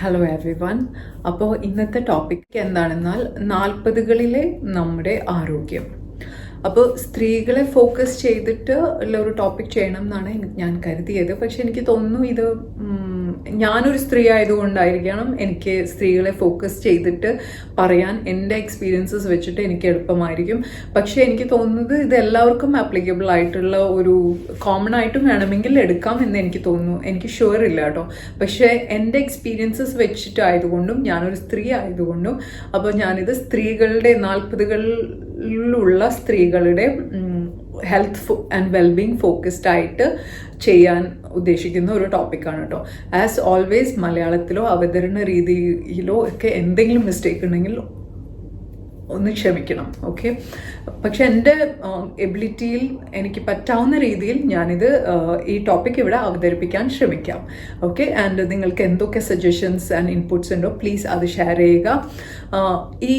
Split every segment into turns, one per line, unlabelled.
Hello every one അപ്പോൾ ഇന്നത്തെ topic എന്താണെന്നാൽ നാൽപ്പതുകളിലെ നമ്മുടെ ആരോഗ്യം. അപ്പോൾ സ്ത്രീകളെ ഫോക്കസ് ചെയ്തിട്ട് ഉള്ള ഒരു ടോപ്പിക് ചെയ്യണം എന്നാണ് ഞാൻ കരുതിയത്. പക്ഷെ എനിക്ക് തോന്നുന്നു ഇത് ഞാനൊരു സ്ത്രീ ആയതുകൊണ്ടായിരിക്കണം എനിക്ക് സ്ത്രീകളെ ഫോക്കസ് ചെയ്തിട്ട് പറയാൻ എന്റെ എക്സ്പീരിയൻസസ് വെച്ചിട്ട് എനിക്ക് എളുപ്പമായിരിക്കും. പക്ഷേ എനിക്ക് തോന്നുന്നത് ഇത് എല്ലാവർക്കും ആപ്ലിക്കബിൾ ആയിട്ടുള്ള ഒരു കോമൺ ആയിട്ടും വേണമെങ്കിൽ എടുക്കാം എന്ന് എനിക്ക് തോന്നുന്നു. എനിക്ക് ഷുവർ ഇല്ല കേട്ടോ. പക്ഷേ എന്റെ എക്സ്പീരിയൻസസ് വെച്ചിട്ടായതുകൊണ്ടും ഞാനൊരു സ്ത്രീ ആയതുകൊണ്ടും അപ്പോൾ ഞാനിത് സ്ത്രീകളുടെ നാൽപ്പതുകളിലുള്ള സ്ത്രീകളുടെ ഹെൽത്ത് ആൻഡ് വെൽബീങ് ഫോക്കസ്ഡ് ആയിട്ട് ചെയ്യാൻ ഉദ്ദേശിക്കുന്ന ഒരു ടോപ്പിക്കാണ് കേട്ടോ ആസ് ഓൾവേസ് മലയാളത്തിലോ അവതരണ രീതിയിലോ ഒക്കെ എന്തെങ്കിലും മിസ്റ്റേക്ക് ഉണ്ടെങ്കിൽ ഒന്ന് ക്ഷമിക്കണം ഓക്കെ പക്ഷെ എന്റെ എബിലിറ്റിയിൽ എനിക്ക് പറ്റാവുന്ന രീതിയിൽ ഞാനിത് ഈ ടോപ്പിക് ഇവിടെ അവതരിപ്പിക്കാൻ ശ്രമിക്കാം ഓക്കെ ആൻഡ് നിങ്ങൾക്ക് എന്തൊക്കെ സജഷൻസ് ആൻഡ് ഇൻപുട്സ് ഉണ്ടോ പ്ലീസ് അത് ഷെയർ ചെയ്യുക. ഈ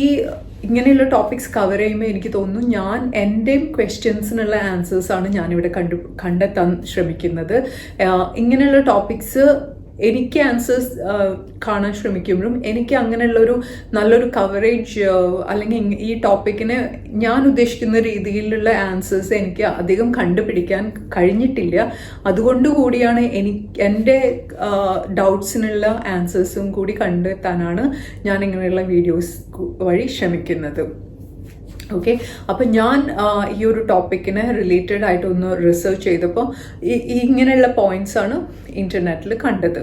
ഇങ്ങനെയുള്ള ടോപ്പിക്സ് കവർ ചെയ്യുമ്പോൾ എനിക്ക് തോന്നുന്നു ഞാൻ എന്റെയും ക്വസ്റ്റ്യൻസിനുള്ള ആൻസേഴ്സാണ് ഞാനിവിടെ കണ്ടു കണ്ടെത്താൻ ശ്രമിക്കുന്നത്. ഇങ്ങനെയുള്ള ടോപ്പിക്സ് എനിക്ക് ആൻസേഴ്സ് കാണാൻ ശ്രമിക്കുമ്പോഴും എനിക്ക് അങ്ങനെയുള്ളൊരു നല്ലൊരു കവറേജ് അല്ലെങ്കിൽ ഈ ടോപ്പിക്കിന് ഞാൻ ഉദ്ദേശിക്കുന്ന രീതിയിലുള്ള ആൻസേഴ്സ് എനിക്ക് അധികം കണ്ടുപിടിക്കാൻ കഴിഞ്ഞിട്ടില്ല. അതുകൊണ്ട് കൂടിയാണ് എനിക്ക് എന്റെ ഡൗട്ട്സിനുള്ള ആൻസേഴ്സും കൂടി കണ്ടെത്താനാണ് ഞാൻ ഇങ്ങനെയുള്ള വീഡിയോസ് വഴി ശ്രമിക്കുന്നത്. ഓക്കെ അപ്പം ഞാൻ ഈ ഒരു ടോപ്പിക്കിന് റിലേറ്റഡ് ആയിട്ട് ഒന്ന് റിസർച്ച് ചെയ്തപ്പോൾ ഇങ്ങനെയുള്ള പോയിന്റ്സ് ആണ് ഇന്റർനെറ്റിൽ കണ്ടത്.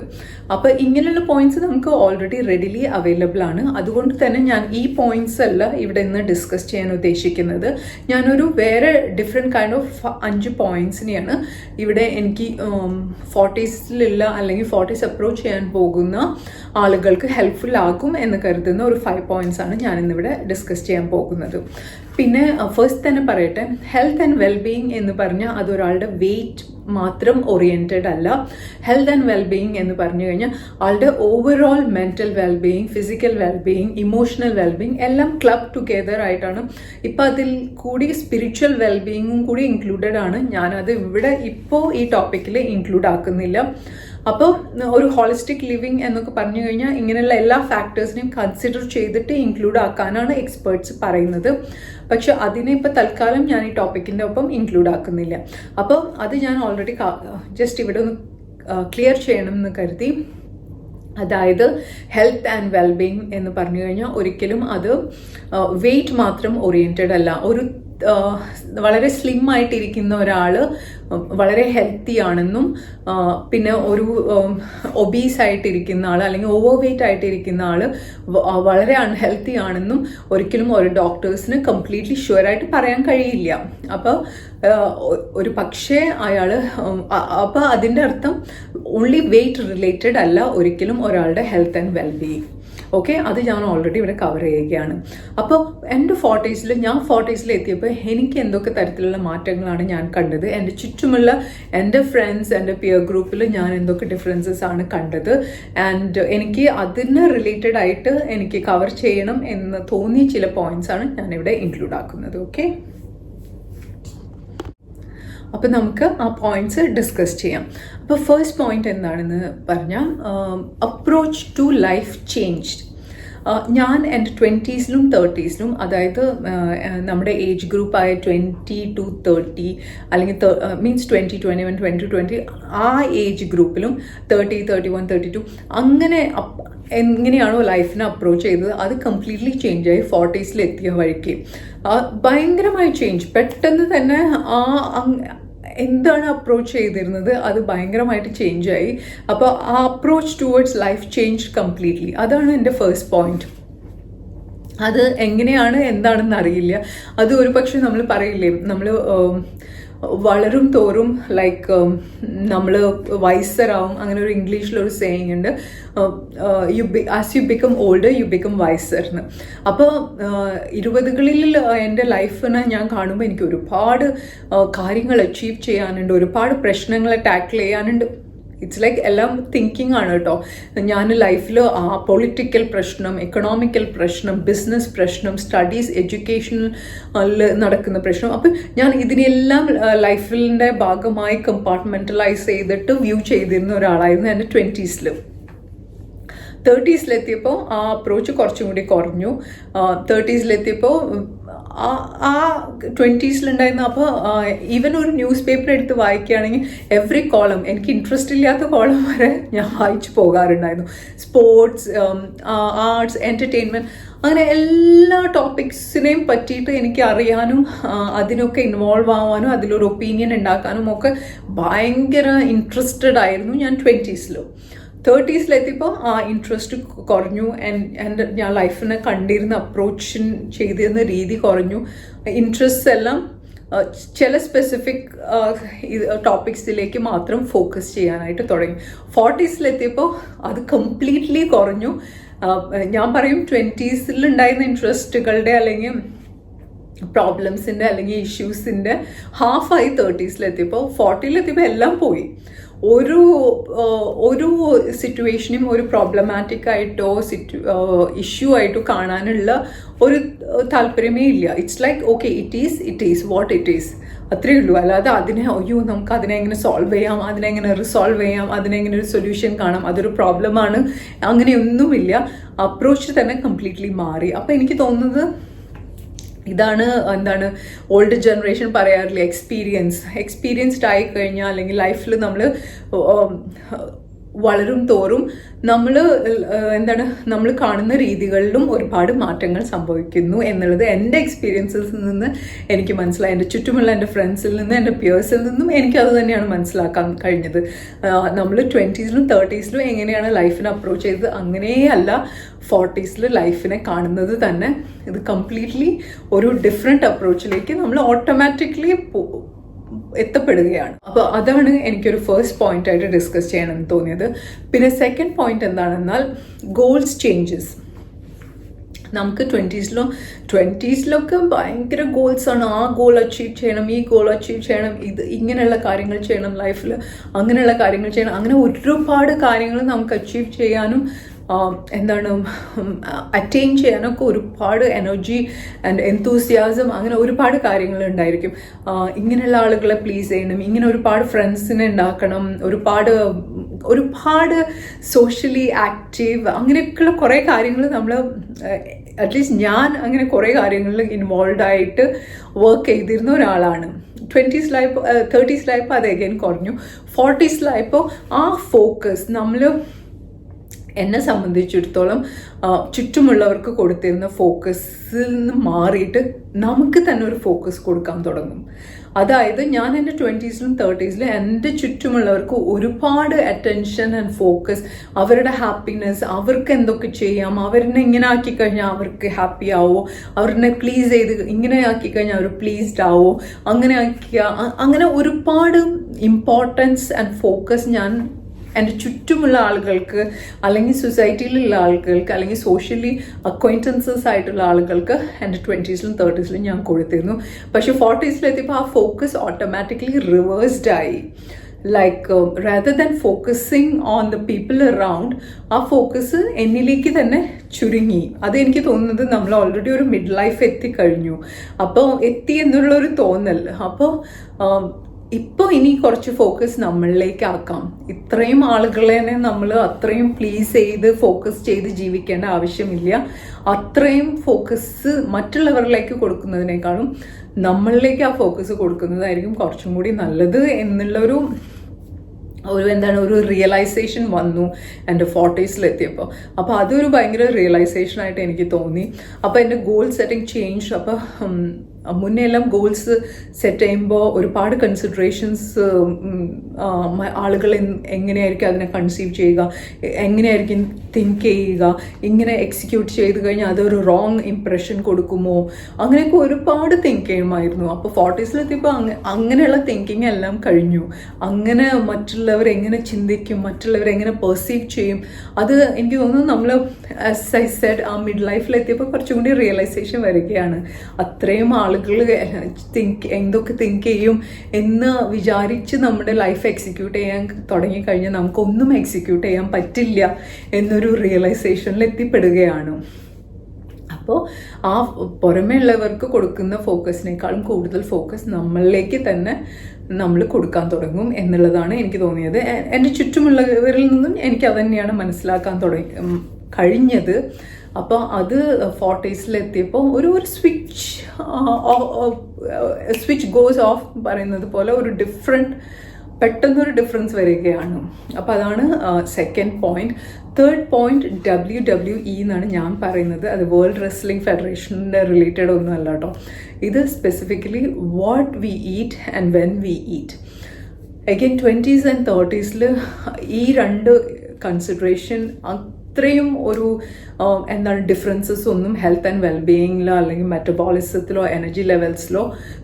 അപ്പോൾ ഇങ്ങനെയുള്ള പോയിന്റ്സ് നമുക്ക് ഓൾറെഡി റെഡിലി അവൈലബിൾ ആണ്. അതുകൊണ്ട് തന്നെ ഞാൻ ഈ പോയിന്റ്സ് അല്ല ഇവിടെ നിന്ന് ഡിസ്കസ് ചെയ്യാൻ ഉദ്ദേശിക്കുന്നത്. ഞാനൊരു വേറെ ഡിഫറെന്റ് കൈൻഡ് ഓഫ് അഞ്ച് പോയിന്റ്സിനെയാണ് ഇവിടെ എനിക്ക് ഫോർട്ടീസിലുള്ള അല്ലെങ്കിൽ ഫോർട്ടീസ് അപ്രോച്ച് ചെയ്യാൻ പോകുന്ന ആളുകൾക്ക് ഹെൽപ്ഫുൾ ആകും എന്ന് കരുതുന്ന ഒരു ഫൈവ് പോയിന്റ്സ് ആണ് ഞാൻ ഇന്നിവിടെ ഡിസ്കസ് ചെയ്യാൻ പോകുന്നത്. പിന്നെ ഫസ്റ്റ് തന്നെ പറയട്ടെ. ഹെൽത്ത് ആൻഡ് വെൽബീയിങ് എന്ന് പറഞ്ഞാൽ അതൊരാളുടെ വെയിറ്റ് മാത്രം ഓറിയന്റഡ് അല്ല. ഹെൽത്ത് ആൻഡ് വെൽബീയിങ് എന്ന് പറഞ്ഞു കഴിഞ്ഞാൽ ആളുടെ overall mental wellbeing physical wellbeing emotional wellbeing എല്ലാം ക്ലബ് ടുഗെദർ ആയിട്ടാണ്. ഇപ്പം അതിൽ കൂടി സ്പിരിച്വൽ വെൽബീയിങ്ങും കൂടി ഇൻക്ലൂഡഡ് ആണ്. ഞാനത് ഇവിടെ ഇപ്പോൾ ഈ ടോപ്പിക്കിൽ ഇൻക്ലൂഡ് ആക്കുന്നില്ല. അപ്പോൾ ഒരു ഹോളിസ്റ്റിക് ലിവിങ് എന്നൊക്കെ പറഞ്ഞു കഴിഞ്ഞാൽ ഇങ്ങനെയുള്ള എല്ലാ ഫാക്ടേഴ്സിനെയും കൺസിഡർ ചെയ്തിട്ട് ഇൻക്ലൂഡ് ആക്കാനാണ് എക്സ്പേർട്സ് പറയുന്നത്. പക്ഷെ അതിനെ ഇപ്പോൾ തൽക്കാലം ഞാൻ ഈ ടോപ്പിക്കിന്റെ ഒപ്പം ഇൻക്ലൂഡ് ആക്കുന്നില്ല. അപ്പോൾ അത് ഞാൻ ഓൾറെഡി ജസ്റ്റ് ഇവിടെ ഒന്ന് ക്ലിയർ ചെയ്യണം എന്ന് കരുതി. അതായത് ഹെൽത്ത് ആൻഡ് വെൽബീങ് എന്ന് പറഞ്ഞു കഴിഞ്ഞാൽ ഒരിക്കലും അത് വെയിറ്റ് മാത്രം ഓറിയന്റഡ് അല്ല. ഒരു വളരെ സ്ലിം ആയിട്ടിരിക്കുന്ന ഒരാൾ വളരെ ഹെൽത്തി ആണെന്നും പിന്നെ ഒരു ഒബീസ് ആയിട്ടിരിക്കുന്ന ആൾ അല്ലെങ്കിൽ ഓവർ വെയിറ്റ് ആയിട്ടിരിക്കുന്ന ആൾ വളരെ അൺഹെൽത്തി ആണെന്നും ഒരിക്കലും ഒരു ഡോക്ടേഴ്സിന് കംപ്ലീറ്റ്ലി ഷുവർ ആയിട്ട് പറയാൻ കഴിയില്ല. അപ്പോൾ ഒരു പക്ഷേ അയാൾ അപ്പോൾ അതിന്റെ അർത്ഥം ഓൺലി വെയിറ്റ് റിലേറ്റഡ് അല്ല ഒരിക്കലും ഒരാളുടെ ഹെൽത്ത് ആൻഡ് വെൽബീയിങ് ഓക്കെ അത് ഞാൻ ഓൾറെഡി ഇവിടെ കവർ ചെയ്യുകയാണ്. അപ്പോൾ എന്റെ ഫോർട്ടീസിൽ ഞാൻ ഫോർട്ടീസിൽ എത്തിയപ്പോൾ എനിക്ക് എന്തൊക്കെ തരത്തിലുള്ള മാറ്റങ്ങളാണ് ഞാൻ കണ്ടത്? എന്റെ ചുറ്റുമുള്ള എന്റെ ഫ്രണ്ട്സ് എന്റെ പിയർ ഗ്രൂപ്പിൽ ഞാൻ എന്തൊക്കെ ഡിഫറൻസസ് ആണ് കണ്ടത്? ആൻഡ് എനിക്ക് അതിന് റിലേറ്റഡ് ആയിട്ട് എനിക്ക് കവർ ചെയ്യണം എന്ന് തോന്നിയ ചില പോയിന്റ്സ് ആണ് ഞാനിവിടെ ഇൻക്ലൂഡ് ആക്കുന്നത്. ഓക്കെ അപ്പോൾ നമുക്ക് ആ പോയിന്റ്സ് ഡിസ്കസ് ചെയ്യാം. അപ്പോൾ ഫസ്റ്റ് പോയിന്റ് എന്താണെന്ന് പറഞ്ഞാൽ അപ്രോച്ച് ടു ലൈഫ് ചേഞ്ച്ഡ് ഞാൻ എന്റെ ട്വന്റീസിലും തേർട്ടീസിലും അതായത് നമ്മുടെ ഏജ് ഗ്രൂപ്പായ ട്വന്റി ടു തേർട്ടി അല്ലെങ്കിൽ means twenty twenty one twenty twenty ആ age ഗ്രൂപ്പിലും thirty thirty one thirty two അങ്ങനെ എങ്ങനെയാണോ ലൈഫിനെ അപ്രോച്ച് ചെയ്തത് അത് കംപ്ലീറ്റ്ലി ചേഞ്ച് ആയി ഫോർട്ടീസിലെത്തിയ വഴിക്ക്. ഭയങ്കരമായി ചേഞ്ച് പെട്ടെന്ന് തന്നെ ആ എന്താണ് അപ്രോച്ച് ചെയ്തിരുന്നത്? അത് ഭയങ്കരമായിട്ട് ചേഞ്ച് ആയി. അപ്പോൾ ആ approach towards life change completely അതാണ് എന്റെ ഫസ്റ്റ് പോയിന്റ് അത് എങ്ങനെയാണ് എന്താണെന്ന് അറിയില്ല. അത് ഒരു പക്ഷേ നമ്മൾ പറയില്ലേ നമ്മൾ വളരും തോറും ലൈക്ക് നമ്മൾ വൈസറാവും അങ്ങനെ ഒരു ഇംഗ്ലീഷിലൊരു സേയിങ് ഉണ്ട്. You be as you become older you become wiser അപ്പോൾ ഇരുപതുകളിൽ എന്റെ ലൈഫിനെ ഞാൻ കാണുമ്പോൾ എനിക്ക് ഒരുപാട് കാര്യങ്ങൾ അച്ചീവ് ചെയ്യാനുണ്ട്. ഒരുപാട് പ്രശ്നങ്ങളെ ടാക്കിൾ ചെയ്യാനുണ്ട്. ഇറ്റ്സ് ലൈക്ക് എല്ലാം തിങ്കിങ് ആണ് കേട്ടോ. ഞാൻ ലൈഫിൽ ആ പൊളിറ്റിക്കൽ പ്രശ്നം എക്കണോമിക്കൽ പ്രശ്നം ബിസിനസ് പ്രശ്നം സ്റ്റഡീസ് എഡ്യൂക്കേഷനിൽ നടക്കുന്ന പ്രശ്നം. അപ്പം ഞാൻ ഇതിനെല്ലാം ലൈഫിന്റെ ഭാഗമായി കമ്പാർട്ട്മെന്റലൈസ് ചെയ്തിട്ട് വ്യൂ ചെയ്തിരുന്ന ഒരാളായിരുന്നു എന്റെ ട്വന്റീസിൽ തേർട്ടീസിലെത്തിയപ്പോൾ ആ അപ്രോച്ച് കുറച്ചും കൂടി കുറഞ്ഞു. തേർട്ടീസിലെത്തിയപ്പോൾ ആ ട്വന്റീസിലുണ്ടായിരുന്ന അപ്പോൾ ഈവൻ ഒരു ന്യൂസ് പേപ്പർ എടുത്ത് വായിക്കുകയാണെങ്കിൽ എവറി കോളം എനിക്ക് ഇൻട്രസ്റ്റ് ഇല്ലാത്ത കോളം വരെ ഞാൻ വായിച്ചു പോകാറുണ്ടായിരുന്നു. സ്പോർട്സ് ആർട്സ് എന്റർടൈൻമെന്റ് അങ്ങനെ എല്ലാ ടോപ്പിക്സിനെയും പറ്റിയിട്ട് എനിക്ക് അറിയാനും അതിനൊക്കെ ഇൻവോൾവ് ആവാനും അതിലൊരു ഒപ്പീനിയൻ ഉണ്ടാക്കാനും ഒക്കെ ഭയങ്കര ഇൻട്രസ്റ്റഡ് ആയിരുന്നു ഞാൻ ട്വന്റീസിലും തേർട്ടീസിലെത്തിയപ്പോൾ ആ ഇൻട്രസ്റ്റ് കുറഞ്ഞു. എന്റെ ഞാൻ ലൈഫിനെ കണ്ടിരുന്ന അപ്രോച്ച് ചെയ്തിരുന്ന രീതി കുറഞ്ഞു. ഇൻട്രസ്റ്റ്സ് എല്ലാം ചില സ്പെസിഫിക് ടോപ്പിക്സിലേക്ക് മാത്രം ഫോക്കസ് ചെയ്യാനായിട്ട് തുടങ്ങി. ഫോർട്ടീസിലെത്തിയപ്പോൾ അത് കംപ്ലീറ്റ്ലി കുറഞ്ഞു. ഞാൻ പറയും ട്വന്റീസിൽ ഉണ്ടായിരുന്ന ഇൻട്രസ്റ്റുകളുടെ അല്ലെങ്കിൽ പ്രോബ്ലംസിന്റെ അല്ലെങ്കിൽ ഇഷ്യൂസിന്റെ ഹാഫായി തേർട്ടീസിലെത്തിയപ്പോൾ ഫോർട്ടിയിലെത്തിയപ്പോൾ എല്ലാം പോയി. ഒരു ഒരു സിറ്റുവേഷനും ഒരു പ്രോബ്ലമാറ്റിക് ആയിട്ടോ സിറ്റു ഇഷ്യൂ ആയിട്ടോ കാണാനുള്ള ഒരു താല്പര്യമേ ഇല്ല. It's like okay it is it is what it is അത്രയേ ഉള്ളൂ. അല്ലാതെ അതിനെ അയ്യോ നമുക്ക് അതിനെ എങ്ങനെ സോൾവ് ചെയ്യാം? അതിനെ എങ്ങനെ റിസോൾവ് ചെയ്യാം? അതിനെ എങ്ങനെ ഒരു സൊല്യൂഷൻ കാണാം? അതൊരു പ്രോബ്ലമാണ് അങ്ങനെയൊന്നുമില്ല. അപ്രോച്ച് തന്നെ കംപ്ലീറ്റ്ലി മാറി. അപ്പോൾ എനിക്ക് തോന്നുന്നത് ഇതാണ് എന്താണ് ഓൾഡ് ജനറേഷൻ പറയാറില്ല എക്സ്പീരിയൻസ് എക്സ്പീരിയൻസ്ഡ് ആയി കഴിഞ്ഞാൽ അല്ലെങ്കിൽ ലൈഫിൽ നമ്മൾ വളരും തോറും നമ്മൾ എന്താണ് നമ്മൾ കാണുന്ന രീതികളിലും ഒരുപാട് മാറ്റങ്ങൾ സംഭവിക്കുന്നു എന്നുള്ളത് എന്റെ എക്സ്പീരിയൻസിൽ നിന്ന് എനിക്ക് മനസ്സിലായി. എന്റെ ചുറ്റുമുള്ള എന്റെ ഫ്രണ്ട്സിൽ നിന്ന് എന്റെ പിയേഴ്സിൽ നിന്നും എനിക്ക് അത് തന്നെയാണ് മനസ്സിലാക്കാൻ കഴിഞ്ഞത്. നമ്മൾ ട്വന്റീസിലും തേർട്ടീസിലും എങ്ങനെയാണ് ലൈഫിനെ അപ്രോച്ച് ചെയ്തത്? അങ്ങനെയല്ല ഫോർട്ടീസിൽ ലൈഫിനെ കാണുന്നത് തന്നെ. ഇത് കംപ്ലീറ്റ്ലി ഒരു ഡിഫറെന്റ് അപ്രോച്ചിലേക്ക് നമ്മൾ ഓട്ടോമാറ്റിക്കലി എത്തപ്പെടുകയാണ്. അപ്പോൾ അതാണ് എനിക്കൊരു ഫസ്റ്റ് പോയിന്റ് ആയിട്ട് ഡിസ്കസ് ചെയ്യണമെന്ന് തോന്നിയത്. പിന്നെ സെക്കൻഡ് പോയിന്റ് എന്താണെന്നാൽ ഗോൾസ് ചേഞ്ചസ് നമുക്ക് ട്വന്റീസിലോ ട്വന്റീസിലൊക്കെ ഭയങ്കര ഗോൾസാണ് ആ ഗോൾ അച്ചീവ് ചെയ്യണം ഈ ഗോൾ അച്ചീവ് ചെയ്യണം ഇത് ഇങ്ങനെയുള്ള കാര്യങ്ങൾ ചെയ്യണം ലൈഫിൽ അങ്ങനെയുള്ള കാര്യങ്ങൾ ചെയ്യണം. അങ്ങനെ ഒരുപാട് കാര്യങ്ങൾ നമുക്ക് അച്ചീവ് ചെയ്യാനും എന്താണ് അറ്റൈൻ ചെയ്യാനൊക്കെ ഒരുപാട് എനർജി ആൻഡ് എന്തൂസിയാസം അങ്ങനെ ഒരുപാട് കാര്യങ്ങൾ ഉണ്ടായിരിക്കും ഇങ്ങനെയുള്ള ആളുകളെ പ്ലീസ് ചെയ്യണം ഇങ്ങനെ ഒരുപാട് ഫ്രണ്ട്സിനെ ഉണ്ടാക്കണം ഒരുപാട് ഒരുപാട് സോഷ്യലി ആക്റ്റീവ് അങ്ങനെയൊക്കെയുള്ള കുറേ കാര്യങ്ങൾ നമ്മൾ അറ്റ്ലീസ്റ്റ് ഞാൻ അങ്ങനെ കുറേ കാര്യങ്ങളിൽ ഇൻവോൾവ് ആയിട്ട് വർക്ക് ചെയ്തിരുന്ന ഒരാളാണ്. ട്വന്റീസിലായപ്പോൾ തേർട്ടീസിലായപ്പോൾ അത് എഗൈൻ കുറഞ്ഞു. ഫോർട്ടീസിലായപ്പോൾ ആ ഫോക്കസ് നമ്മൾ എന്നെ സംബന്ധിച്ചിടത്തോളം ചുറ്റുമുള്ളവർക്ക് കൊടുത്തിരുന്ന ഫോക്കസിൽ നിന്ന് മാറിയിട്ട് നമുക്ക് തന്നെ ഒരു ഫോക്കസ് കൊടുക്കാൻ തുടങ്ങും. അതായത് ഞാൻ എന്റെ ട്വന്റീസിലും തേർട്ടീസിലും എന്റെ ചുറ്റുമുള്ളവർക്ക് ഒരുപാട് അറ്റൻഷൻ ആൻഡ് ഫോക്കസ് അവരുടെ ഹാപ്പിനെസ് അവർക്ക് എന്തൊക്കെ ചെയ്യാം അവരിനെ ഇങ്ങനെ ആക്കി കഴിഞ്ഞാൽ അവർക്ക് ഹാപ്പി ആവോ അവരിനെ പ്ലീസ് ചെയ്ത് ഇങ്ങനെ ആക്കി കഴിഞ്ഞാൽ അവർ പ്ലീസ്ഡ് ആവോ അങ്ങനെ ആക്കിയ അങ്ങനെ ഒരുപാട് ഇമ്പോർട്ടൻസ് ആൻഡ് ഫോക്കസ് ഞാൻ എന്റെ ചുറ്റുമുള്ള ആളുകൾക്ക് അല്ലെങ്കിൽ സൊസൈറ്റിയിലുള്ള ആളുകൾക്ക് അല്ലെങ്കിൽ സോഷ്യലി അക്വൈന്റൻസസ് ആയിട്ടുള്ള ആളുകൾക്ക് എന്റെ ട്വന്റീസിലും തേർട്ടീസിലും ഞാൻ കൊടുത്തിരുന്നു. പക്ഷേ ഫോർട്ടീസിലെത്തിയപ്പോൾ ആ ഫോക്കസ് ഓട്ടോമാറ്റിക്കലി റിവേഴ്സ്ഡ് ആയി. Like rather than focusing on the people around ആ ഫോക്കസ് എന്നിലേക്ക് തന്നെ ചുരുങ്ങി. അത് എനിക്ക് തോന്നുന്നത് നമ്മൾ ഓൾറെഡി ഒരു മിഡ് ലൈഫ് എത്തിക്കഴിഞ്ഞു. അപ്പോൾ എത്തി എന്നുള്ള ഒരു തോന്നൽ. അപ്പോൾ ഇപ്പോൾ ഇനി കുറച്ച് ഫോക്കസ് നമ്മളിലേക്ക് ആക്കാം ഇത്രയും ആളുകളെ നമ്മൾ അത്രയും പ്ലീസ് ചെയ്ത് ഫോക്കസ് ചെയ്ത് ജീവിക്കേണ്ട ആവശ്യമില്ല. അത്രയും ഫോക്കസ് മറ്റുള്ളവരിലേക്ക് കൊടുക്കുന്നതിനേക്കാളും നമ്മളിലേക്ക് ആ ഫോക്കസ് കൊടുക്കുന്നതായിരിക്കും കുറച്ചും കൂടി നല്ലത് എന്നുള്ളൊരു ഒരു എന്താണ് ഒരു റിയലൈസേഷൻ വന്നു എന്റെ ഫോർട്ടീസിലെത്തിയപ്പോൾ അപ്പോൾ അതൊരു ഭയങ്കര റിയലൈസേഷൻ ആയിട്ട് എനിക്ക് തോന്നി. അപ്പോൾ എന്റെ ഗോൾ സെറ്റിംഗ് ചേഞ്ച് അപ്പോൾ മുന്നേ എല്ലാം ഗോൾസ് സെറ്റ് ചെയ്യുമ്പോൾ ഒരുപാട് കൺസിഡറേഷൻസ് ആളുകൾ എങ്ങനെയായിരിക്കും അതിനെ കൺസീവ് ചെയ്യുക എങ്ങനെയായിരിക്കും തിങ്ക് ചെയ്യുക ഇങ്ങനെ എക്സിക്യൂട്ട് ചെയ്ത് കഴിഞ്ഞാൽ അതൊരു റോങ് ഇംപ്രഷൻ കൊടുക്കുമോ? അങ്ങനെയൊക്കെ ഒരുപാട് തിങ്ക് ചെയ്യുമായിരുന്നു. അപ്പോൾ ഫോർട്ടീസിലെത്തിയപ്പോൾ അങ്ങ അങ്ങനെയുള്ള തിങ്കിങ് എല്ലാം കഴിഞ്ഞു. അങ്ങനെ മറ്റുള്ളവർ എങ്ങനെ ചിന്തിക്കും മറ്റുള്ളവർ എങ്ങനെ പെർസീവ് ചെയ്യും അത് എനിക്ക് തോന്നുന്നു നമ്മൾ ആസ് ഐ സെഡ് ആ മിഡ് ലൈഫിലെത്തിയപ്പോൾ കുറച്ചും കൂടി റിയലൈസേഷൻ വരികയാണ്. അത്രയും ആളുകൾ തിങ്ക് എന്തൊക്കെ തിങ്ക് ചെയ്യും എന്ന് വിചാരിച്ച് നമ്മുടെ ലൈഫ് എക്സിക്യൂട്ട് ചെയ്യാൻ തുടങ്ങിക്കഴിഞ്ഞാൽ നമുക്കൊന്നും എക്സിക്യൂട്ട് ചെയ്യാൻ പറ്റില്ല എന്നൊരു റിയലൈസേഷനിൽ എത്തിപ്പെടുകയാണ്. അപ്പോൾ ആ പുറമേ ഉള്ളവർക്ക് കൊടുക്കുന്ന ഫോക്കസിനേക്കാളും കൂടുതൽ ഫോക്കസ് നമ്മളിലേക്ക് തന്നെ നമ്മൾ കൊടുക്കാൻ തുടങ്ങും എന്നുള്ളതാണ് എനിക്ക് തോന്നിയത്. എന്റെ ചുറ്റുമുള്ളവരിൽ നിന്നും എനിക്ക് അത് തന്നെയാണ് മനസ്സിലാക്കാൻ തുടങ്ങി കഴിഞ്ഞത്. അപ്പോൾ അത് ഫോർട്ടീസിലെത്തിയപ്പോൾ ഒരു ഒരു സ്വിച്ച് സ്വിച്ച് ഗോസ് ഓഫ് പറയുന്നത് പോലെ ഒരു ഡിഫറെന്റ് പെട്ടെന്നൊരു ഡിഫറൻസ് വരികയാണ്. അപ്പോൾ അതാണ് second point third point W W E എന്നാണ് ഞാൻ പറയുന്നത്. അത് വേൾഡ് റെസ്ലിംഗ് ഫെഡറേഷന്റെ റിലേറ്റഡ് ഒന്നും അല്ല കേട്ടോ ഇത് specifically what we eat and when we eat again twenties and തേർട്ടീസിൽ ഈ രണ്ട് കൺസിഡറേഷൻ അത്രയും ഒരു എന്താണ് ഡിഫറൻസസ് ഒന്നും ഹെൽത്ത് ആൻഡ് വെൽബീയിങ്ങിലോ അല്ലെങ്കിൽ മെറ്റബോളിസത്തിലോ എനർജി ലെവൽസിലോ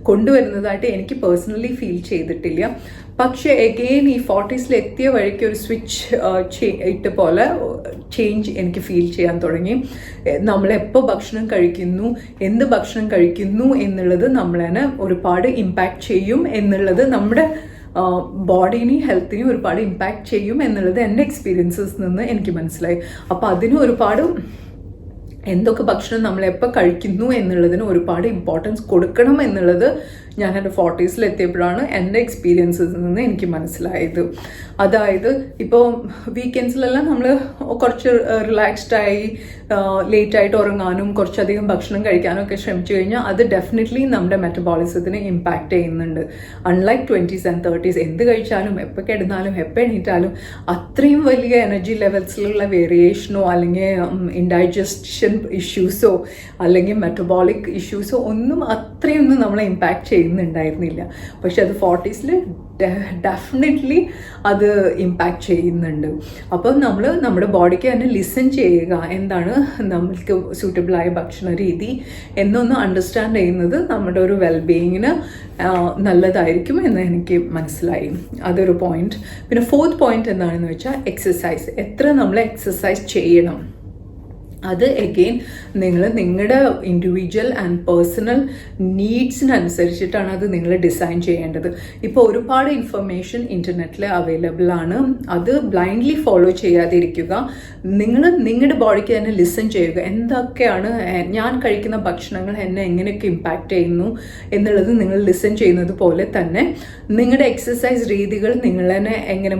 കൊണ്ടുവരുന്നതായിട്ട് എനിക്ക് പേഴ്സണലി ഫീൽ ചെയ്തിട്ടില്ല. പക്ഷേ എഗെയിൻ ഈ ഫോർട്ടീസിൽ എത്തിയ വഴിക്ക് ഒരു സ്വിച്ച് ഇട്ട പോലെ ചേഞ്ച് എനിക്ക് ഫീൽ ചെയ്യാൻ തുടങ്ങി. നമ്മൾ എപ്പോൾ ഭക്ഷണം കഴിക്കുന്നു എന്ത് ഭക്ഷണം കഴിക്കുന്നു എന്നുള്ളത് നമ്മളെ ഒരുപാട് ഇമ്പാക്റ്റ് ചെയ്യും എന്നുള്ളത് നമ്മുടെ ബോഡീനെയും ഹെൽത്തിനെയും ഒരുപാട് ഇമ്പാക്റ്റ് ചെയ്യും എന്നുള്ളത് എന്റെ എക്സ്പീരിയൻസസ് നിന്ന് എനിക്ക് മനസ്സിലായി. അപ്പോൾ അതിന് ഒരുപാട് എന്തൊക്കെ ഭക്ഷണം നമ്മളെപ്പോൾ കഴിക്കുന്നു എന്നുള്ളതിന് ഒരുപാട് ഇമ്പോർട്ടൻസ് കൊടുക്കണം എന്നുള്ളത് ഞാൻ എന്റെ ഫോർട്ടീസിലെത്തിയപ്പോഴാണ് എന്റെ എക്സ്പീരിയൻസിൽ നിന്ന് എനിക്ക് മനസ്സിലായത്. അതായത് ഇപ്പോൾ വീക്കെൻഡ്സിലെല്ലാം നമ്മൾ കുറച്ച് റിലാക്സ്ഡായി ലേറ്റായിട്ട് ഉറങ്ങാനും കുറച്ചധികം ഭക്ഷണം കഴിക്കാനും ഒക്കെ ശ്രമിച്ചു കഴിഞ്ഞാൽ അത് ഡെഫിനറ്റ്ലി നമ്മുടെ മെറ്റബോളിസത്തിന് ഇമ്പാക്റ്റ് ചെയ്യുന്നുണ്ട്. അൺലൈക്ക് ട്വന്റീസ് ആൻഡ് തേർട്ടീസ് എന്ത് കഴിച്ചാലും എപ്പോൾ കിടന്നാലും എപ്പോൾ എണീറ്റാലും അത്രയും വലിയ എനർജി ലെവൽസിലുള്ള വേരിയേഷനോ അല്ലെങ്കിൽ ഇൻഡൈജസ്റ്റൻ ഇഷ്യൂസോ അല്ലെങ്കിൽ മെറ്റബോളിക് ഇഷ്യൂസോ ഒന്നും അത്രയൊന്നും നമ്മളെ ഇമ്പാക്റ്റ് ചെയ്യുന്നുണ്ടായിരുന്നില്ല. പക്ഷെ അത് ഫോർട്ടീസിൽ ഡെഫിനറ്റ്ലി അത് ഇമ്പാക്റ്റ് ചെയ്യുന്നുണ്ട്. അപ്പം നമ്മൾ നമ്മുടെ ബോഡിക്ക് തന്നെ ലിസൺ ചെയ്യുക എന്താണ് നമ്മൾക്ക് സൂറ്റബിളായ ഭക്ഷണ രീതി എന്നൊന്ന് അണ്ടർസ്റ്റാൻഡ് ചെയ്യുന്നത് നമ്മുടെ ഒരു വെൽബീയിങ്ങിന് നല്ലതായിരിക്കും എന്ന് എനിക്ക് മനസ്സിലായി. അതൊരു പോയിന്റ് പിന്നെ ഫോർത്ത് പോയിന്റ് എന്താണെന്ന് വെച്ചാൽ എക്സസൈസ് എത്ര നമ്മൾ എക്സസൈസ് ചെയ്യണം. അത് എഗെയിൻ നിങ്ങൾ നിങ്ങളുടെ ഇൻഡിവിജ്വൽ ആൻഡ് പേഴ്സണൽ നീഡ്സിനനുസരിച്ചിട്ടാണ് അത് നിങ്ങൾ ഡിസൈൻ ചെയ്യേണ്ടത്. ഇപ്പോൾ ഒരുപാട് ഇൻഫർമേഷൻ ഇന്റർനെറ്റിൽ അവൈലബിൾ ആണ് അത് ബ്ലൈൻഡ്ലി ഫോളോ ചെയ്യാതിരിക്കുക. നിങ്ങൾ നിങ്ങളുടെ ബോഡിക്ക് തന്നെ ലിസൺ ചെയ്യുക. എന്തൊക്കെയാണ് ഞാൻ കഴിക്കുന്ന ഭക്ഷണങ്ങൾ എന്നെ എങ്ങനെയൊക്കെ ഇമ്പാക്റ്റ് ചെയ്യുന്നു എന്നുള്ളത് നിങ്ങൾ ലിസൺ ചെയ്യുന്നത് പോലെ തന്നെ നിങ്ങളുടെ എക്സസൈസ് രീതികൾ നിങ്ങളെന്നെ എങ്ങനെ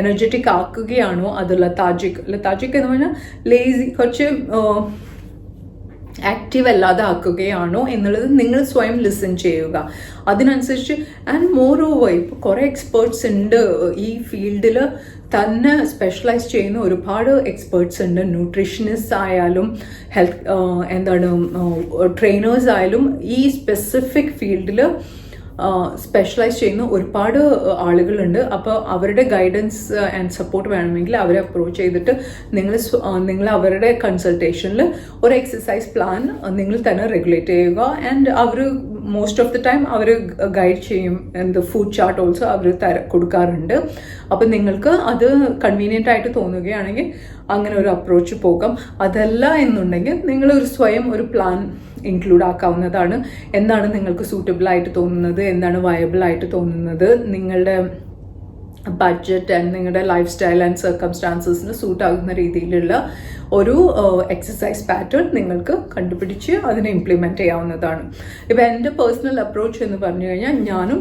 എനർജറ്റിക് ആക്കുകയാണോ അത് ലത്താജിക് ലത്താജിക് എന്ന് പറഞ്ഞാൽ ലേസി കുറച്ച് ആക്റ്റീവ് അല്ലാതെ ആക്കുകയാണോ എന്നുള്ളത് നിങ്ങൾ സ്വയം ലിസൺ ചെയ്യുക. അതിനനുസരിച്ച് ആൻഡ് മോർ ഓവർ ഇപ്പോൾ കുറേ എക്സ്പേർട്സ് ഉണ്ട് ഈ ഫീൽഡിൽ തന്നെ സ്പെഷ്യലൈസ് ചെയ്യുന്ന ഒരുപാട് എക്സ്പേർട്സ് ഉണ്ട്. ന്യൂട്രീഷനിസ്റ്റ് ആയാലും ഹെൽത്ത് എന്താണ് ട്രെയിനേഴ്സ് ആയാലും ഈ സ്പെസിഫിക് ഫീൽഡിൽ സ്പെഷ്യലൈസ് ചെയ്യുന്ന ഒരുപാട് ആളുകളുണ്ട്. അപ്പോൾ അവരുടെ ഗൈഡൻസ് ആൻഡ് സപ്പോർട്ട് വേണമെങ്കിൽ അവരെ അപ്രോച്ച് ചെയ്തിട്ട് നിങ്ങൾ നിങ്ങൾ അവരുടെ കൺസൾട്ടേഷനിൽ ഒരു എക്സസൈസ് പ്ലാൻ നിങ്ങൾ തന്നെ റെഗുലേറ്റ് ചെയ്യുക. ആൻഡ് അവർ മോസ്റ്റ് ഓഫ് ദി ടൈം അവർ ഗൈഡ് ചെയ്യും. എന്ത് ഫുഡ് ചാർട്ട് ഓൾസോ അവർ തര കൊടുക്കാറുണ്ട്. അപ്പം നിങ്ങൾക്ക് അത് കൺവീനിയന്റ് ആയിട്ട് തോന്നുകയാണെങ്കിൽ അങ്ങനെ ഒരു അപ്രോച്ച് പോകാം. അതല്ല എന്നുണ്ടെങ്കിൽ നിങ്ങൾ ഒരു സ്വയം ഒരു പ്ലാൻ ഇൻക്ലൂഡ് ആക്കാവുന്നതാണ്. എന്താണ് നിങ്ങൾക്ക് സൂട്ടബിൾ ആയിട്ട് തോന്നുന്നത്? എന്താണ് വയബിൾ ആയിട്ട് തോന്നുന്നത്? നിങ്ങളുടെ ബഡ്ജറ്റ് ആൻഡ് നിങ്ങളുടെ ലൈഫ് സ്റ്റൈൽ ആൻഡ് സർക്കംസ്റ്റാൻസസിന് സൂട്ട് ആകുന്ന രീതിയിലുള്ള ഒരു എക്സസൈസ് പാറ്റേൺ നിങ്ങൾക്ക് കണ്ടുപിടിച്ച് അതിനെ ഇംപ്ലിമെന്റ് ചെയ്യാവുന്നതാണ്. ഇപ്പം എന്റെ പേഴ്സണൽ അപ്രോച്ച് എന്ന് പറഞ്ഞു കഴിഞ്ഞാൽ ഞാനും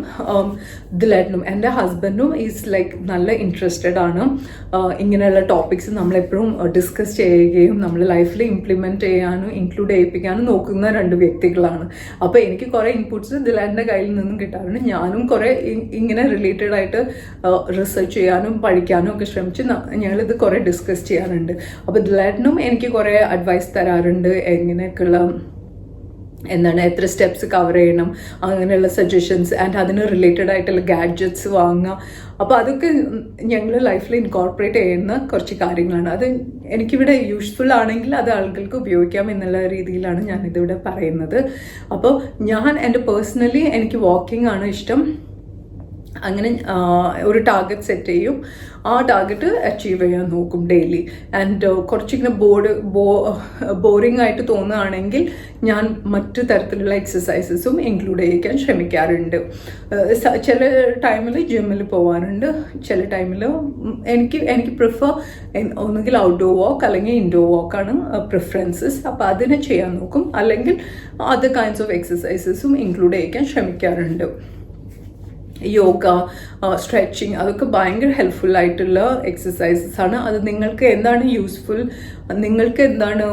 ഇതിലായിരുന്നു. എന്റെ ഹസ്ബൻഡും ഈസ് ലൈക്ക് നല്ല ഇൻട്രസ്റ്റഡ് ആണ്. ഇങ്ങനെയുള്ള ടോപ്പിക്സ് നമ്മളെപ്പോഴും ഡിസ്കസ് ചെയ്യുകയും നമ്മൾ ലൈഫിൽ ഇംപ്ലിമെന്റ് ചെയ്യാനും ഇൻക്ലൂഡ് ചെയ്യിപ്പിക്കാനും നോക്കുന്ന രണ്ട് വ്യക്തികളാണ്. അപ്പോൾ എനിക്ക് കുറേ ഇൻപുട്സ് ദിലാന്റെ കയ്യിൽ നിന്നും കിട്ടാറുണ്ട്. ഞാനും കുറേ ഇങ്ങനെ റിലേറ്റഡ് ആയിട്ട് റിസർച്ച് ചെയ്യാനും പഠിക്കാനും ഒക്കെ ശ്രമിച്ച് ഞങ്ങളിത് കുറേ ഡിസ്കസ് ചെയ്യാറുണ്ട്. അപ്പോൾ ദിലാറ്റിനും എനിക്ക് കുറേ അഡ്വൈസ് തരാറുണ്ട്. എങ്ങനെയൊക്കെയുള്ള എന്താണ് എത്ര സ്റ്റെപ്സ് കവർ ചെയ്യണം അങ്ങനെയുള്ള സജഷൻസ് ആൻഡ് അതിന് റിലേറ്റഡ് ആയിട്ടുള്ള ഗാഡ്ജറ്റ്സ് വാങ്ങുക അപ്പോൾ അതൊക്കെ ഞങ്ങൾ ലൈഫിൽ ഇൻകോർപ്പറേറ്റ് ചെയ്യുന്ന കുറച്ച് കാര്യങ്ങളാണ്. അത് എനിക്കിവിടെ യൂസ്ഫുൾ ആണെങ്കിൽ അത് ആളുകൾക്ക് ഉപയോഗിക്കാം എന്നുള്ള രീതിയിലാണ് ഞാനിതിവിടെ പറയുന്നത്. അപ്പോൾ ഞാൻ എന്റെ പേഴ്സണലി എനിക്ക് വാക്കിംഗ് ആണ് ഇഷ്ടം. അങ്ങനെ ഒരു ടാർഗറ്റ് സെറ്റ് ചെയ്യും. ആ ടാർഗറ്റ് അച്ചീവ് ചെയ്യാൻ നോക്കും ഡെയിലി ആൻഡ് കുറച്ചിങ്ങനെ ബോർഡ് ബോ ബോറിംഗ് ആയിട്ട് തോന്നുകയാണെങ്കിൽ ഞാൻ മറ്റു തരത്തിലുള്ള എക്സസൈസസും ഇൻക്ലൂഡ് ചെയ്യിക്കാൻ ശ്രമിക്കാറുണ്ട്. ചില ടൈമിൽ ജിമ്മിൽ പോകാറുണ്ട് ചില ടൈമിൽ എനിക്ക് എനിക്ക് പ്രിഫർ ഒന്നുകിൽ ഔട്ട്ഡോർ വാക്ക് അല്ലെങ്കിൽ ഇൻഡോർ വാക്കാണ് പ്രിഫറൻസസ് അപ്പോൾ അതിനെ ചെയ്യാൻ നോക്കും. അല്ലെങ്കിൽ അതർ കൈൻഡ്സ് ഓഫ് എക്സസൈസസും ഇൻക്ലൂഡ് ചെയ്യിക്കാൻ ശ്രമിക്കാറുണ്ട്. യോഗ സ്ട്രെച്ചിങ് അതൊക്കെ ഭയങ്കര ഹെൽപ്ഫുൾ ആയിട്ടുള്ള എക്സസൈസസ് ആണ്. അത് നിങ്ങൾക്ക് എന്താണ് യൂസ്ഫുൾ നിങ്ങൾക്ക് എന്താണ്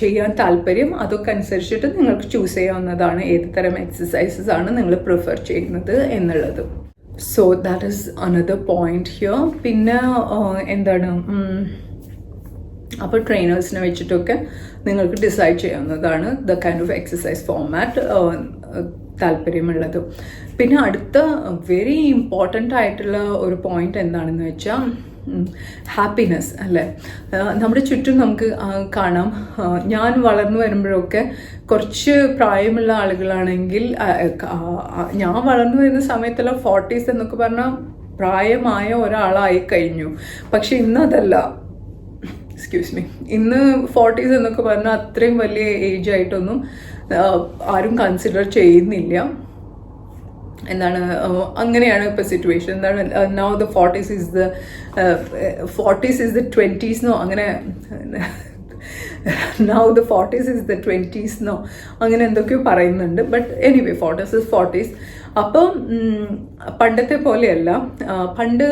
ചെയ്യാൻ താല്പര്യം? അതൊക്കെ അനുസരിച്ചിട്ട് നിങ്ങൾക്ക് ചൂസ് ചെയ്യാവുന്നതാണ് ഏത് തരം എക്സസൈസസ് ആണ് നിങ്ങൾ പ്രിഫർ ചെയ്യുന്നത് എന്നുള്ളത്. So that is another point here പിന്നെ എന്താണ് അപ്പോൾ ട്രെയിനേഴ്സിനെ വെച്ചിട്ടൊക്കെ നിങ്ങൾക്ക് ഡിസൈഡ് ചെയ്യാവുന്നതാണ് the kind of exercise format താല്പര്യമുള്ളത്. പിന്നെ അടുത്ത വെരി ഇമ്പോർട്ടന്റ് ആയിട്ടുള്ള ഒരു പോയിന്റ് എന്താണെന്ന് വെച്ചാൽ ഹാപ്പിനെസ് അല്ലേ? നമ്മുടെ ചുറ്റും നമുക്ക് കാണാം. ഞാൻ വളർന്നു വരുമ്പോഴൊക്കെ കുറച്ച് പ്രായമുള്ള ആളുകളാണെങ്കിൽ ഞാൻ വളർന്നു വരുന്ന സമയത്തുള്ള ഫോർട്ടീസ് എന്നൊക്കെ പറഞ്ഞാൽ പ്രായമായ ഒരാളായി കഴിഞ്ഞു. പക്ഷെ ഇന്നതല്ല. എക്സ്ക്യൂസ് മീ ഇന്ന് ഫോർട്ടീസ് എന്നൊക്കെ പറഞ്ഞാൽ അത്രയും വലിയ ഏജ് ആയിട്ടൊന്നും ആരും കൺസിഡർ ചെയ്യുന്നില്ല. എന്താണ് അങ്ങനെയാണ് ഇപ്പോൾ സിറ്റുവേഷൻ എന്താണ് now the forties is the forties is the ട്വന്റീസ്ന്നോ അങ്ങനെ now the forties is the ട്വന്റീസ്ന്നോ അങ്ങനെ എന്തൊക്കെയോ പറയുന്നുണ്ട്. But anyway forties is forties അപ്പം പണ്ടത്തെ പോലെയല്ല. പണ്ട്